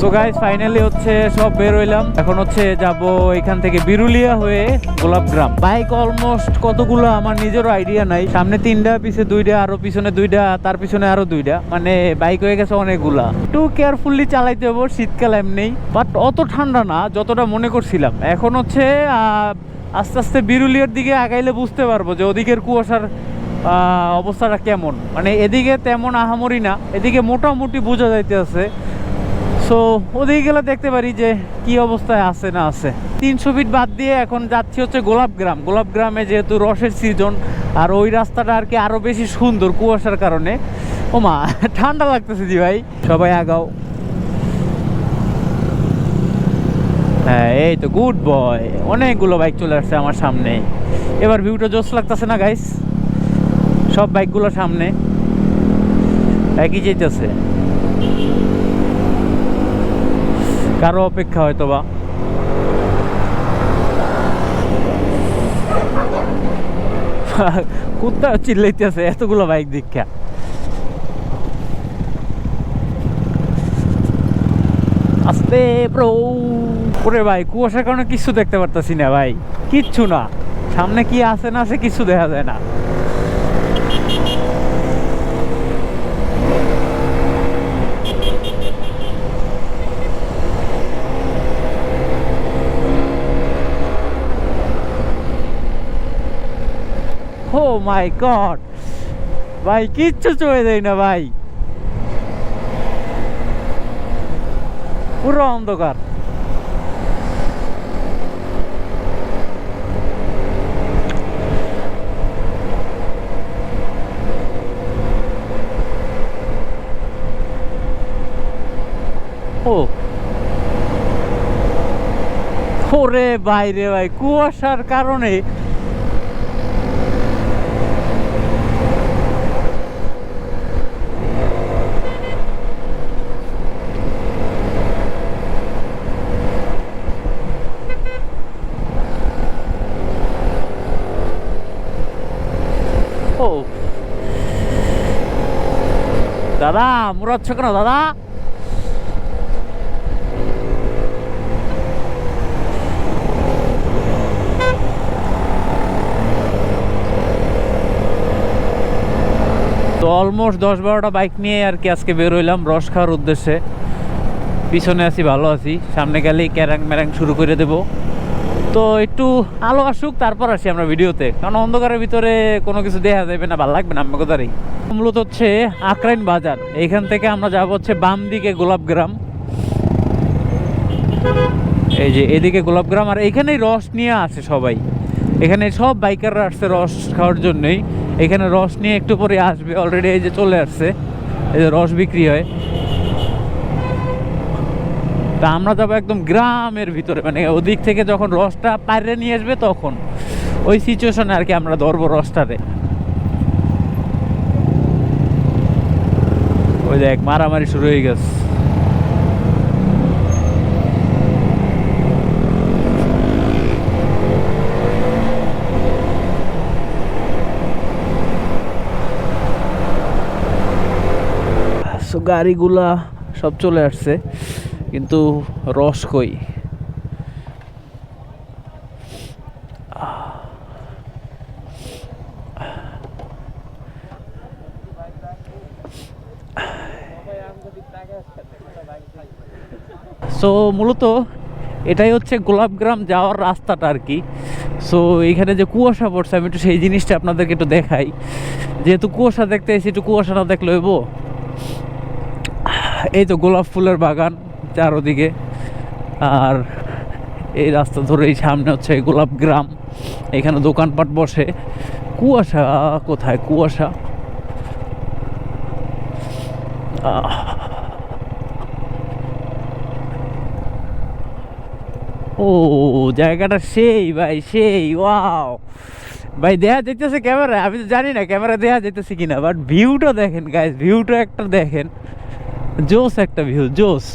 So guys finally হচ্ছে সব বের হইলাম। এখন হচ্ছে যাব এখান থেকে বিরুলিয়া হয়ে গোলাপগ্রাম বাইক অলমোস্ট কতগুলো আমার নিজেরও আইডিয়া নাই। সামনে তিনটা, পিছে দুইটা, আরও পিছনে দুইটা, তার পিছনে আরও দুইটা। মানে বাইক হয়ে গেছে অনেকগুলা। একটু কেয়ারফুলি চালাইতে হব, শীতকাল এমনি। বাট অত ঠান্ডা না, যতটা মনে করছিলাম। এখন হচ্ছে আস্তে আস্তে বিরুলিয়ার দিকে আগাইলে বুঝতে পারব যে ওদিকের কুয়াশার অবস্থাটা কেমন। মানে এদিকে তেমন আহামরি না, এদিকে মোটামুটি বোঝা যাইতে আছে সো ওদিকে গেলে দেখতে পারি যে কি অবস্থায় আছে না আছে। তিনশো ফিট বাদ দিয়ে এখন যাচ্ছি হচ্ছে গোলাপগ্রাম গোলাপগ্রামে যেহেতু রসের সিজন আর ওই রাস্তাটা আর কি আরও বেশি সুন্দর কুয়াশার কারণে। ও মা, ঠান্ডা লাগতেছে জি ভাই। সবাই আগাও। হ্যাঁ এই তো গুড বয় অনেকগুলো বাইক চলে আসছে আমার সামনে। এবার ভিউটা জোস লাগতেছে না গাইস সব বাইকগুলো সামনে। একই যেতেছে। কারও অপেক্ষা হয়তো বা। কুত্তা চিল্লাইতেছে, এতগুলো বাইক দীক্ষা। আস্তে ব্রো ওরে ভাই, কুয়াশার কারণে কিছু দেখতে পারতাছি না ভাই। কিচ্ছু না। সামনে কি আছে না আছে কিছু দেখা যায় না। মাই গড ভাই, কিচ্ছু চলে দেয় না ভাই। পুরো অন্ধকার। ও। ওরে ভাই রে ভাই, কুয়াশার কারণে ও। দাদা মুরাচ্ছ কেন, দাদা? তো অলমোস্ট দশ বারোটা বাইক নিয়ে আর কি আজকে বের হইলাম রস খাওয়ার উদ্দেশ্যে। পিছনে আছি, ভালো আছি। সামনে গেলেই ক্যারাং ম্যারাং শুরু করে দেবো। তো একটু আলো আসুক, তারপর আসি আমরা ভিডিওতে। কারণ অন্ধকারের ভিতরে কোনো কিছু দেখা যাবে না, ভালো লাগবে না আমাকে কোথারই মূলত হচ্ছে আকরাইন বাজার। এইখান থেকে আমরা যাব হচ্ছে বাম দিকে গোলাপগ্রাম এই যে এদিকে গোলাপগ্রাম আর এখানেই রস নিয়ে আসে সবাই। এখানে সব বাইকাররা আসছে রস খাওয়ার জন্যই। এখানে রস নিয়ে একটু পরে আসবে অলরেডি এই যে চলে আসছে। এই যে রস বিক্রি হয়। তা আমরা যাব একদম গ্রামের ভিতরে মানে ওদিক থেকে যখন রসটা পাইরে নিয়ে আসবে তখন। ওই সিচুয়েশনে আর কি আমরা ধরবো রসটারে ওই দেখ, মারামারি শুরু হয়ে গেছে। গাড়িগুলা সব চলে আসছে। কিন্তু রস কই? সো মূলত এটাই হচ্ছে গোলাপগ্রাম যাওয়ার রাস্তাটা আর কি। সো এইখানে যে কুয়াশা পড়ছে, আমি একটু সেই জিনিসটা আপনাদেরকে একটু দেখাই। যেহেতু কুয়াশা দেখতে এসে একটু কুয়াশা না দেখলে এই তো গোলাপ ফুলের বাগান। চারোদিকে। আর এই রাস্তা ধরেই সামনে হচ্ছে গোলাপ গ্রাম। এখানে দোকানপাট বসে। কুয়াশা, কোথায় কুয়াশা? ও, জায়গাটা সেই ভাই, সেই, ওয়াও। ভাই দেখা যেতেছে ক্যামেরা? আমি তো জানি না ক্যামেরা দেখা যেতেছে কিনা বাট ভিউটা দেখেন গাইস ভিউটা একটা দেখেন। জোস একটা ভিউ জোস।